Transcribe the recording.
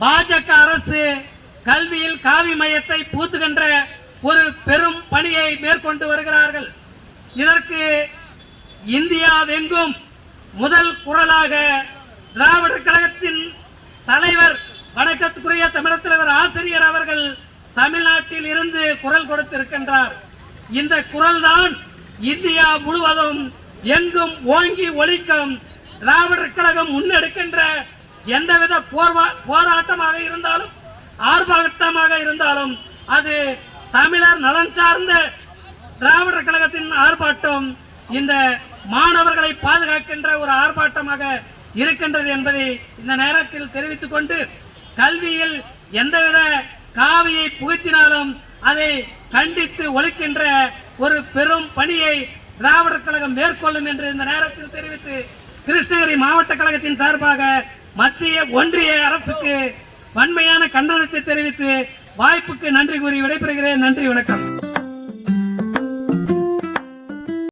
பாஜக அரசு கல்வியில் காவி மையத்தை பூத்துகின்ற ஒரு பெரும் பணியை மேற்கொண்டு வருகிறார்கள். இதற்கு இந்தியாவெங்கும் முதல் குரலாக திராவிடர் கழகத்தின் தலைவர் வணக்கத்துக்குரிய தமிழர் தலைவர் ஆசிரியர் அவர்கள் தமிழ்நாட்டில் இருந்து குரல் கொடுத்திருக்கின்றார். இந்த குரல் தான் இந்தியா முழுவதும் எங்கும் ஓங்கி ஒழிக்கும் திராவிடர் கழகம் முன்னெடுக்கின்ற எந்தவித போர்வா போராட்டமாக இருந்தாலும் ஆர்ப்பாட்டமாக இருந்தாலும் அது தமிழர் நலன் சார்ந்த திராவிடர் கழகத்தின் ஆர்ப்பாட்டம் இந்த மாணவர்களை பாதுகாக்கின்ற ஒரு ஆர்ப்பாட்டமாக இருக்கின்றது என்பதை இந்த நேரத்தில் தெரிவித்துக் கொண்டு கல்வியில் எந்தவித காவியை புகுத்தினாலும் அதை கண்டித்து ஒழிக்கின்ற ஒரு பெரும் பணியை திராவிடர் கழகம் மேற்கொள்ளும் என்று இந்த நேரத்தில் தெரிவித்து கிருஷ்ணகிரி மாவட்ட கழகத்தின் சார்பாக மத்திய ஒன்றிய அரசுக்கு வன்மையான கண்டனத்தை தெரிவித்து வாய்ப்புக்கு நன்றி கூறி விடைபெறுகிறேன். நன்றி வணக்கம்.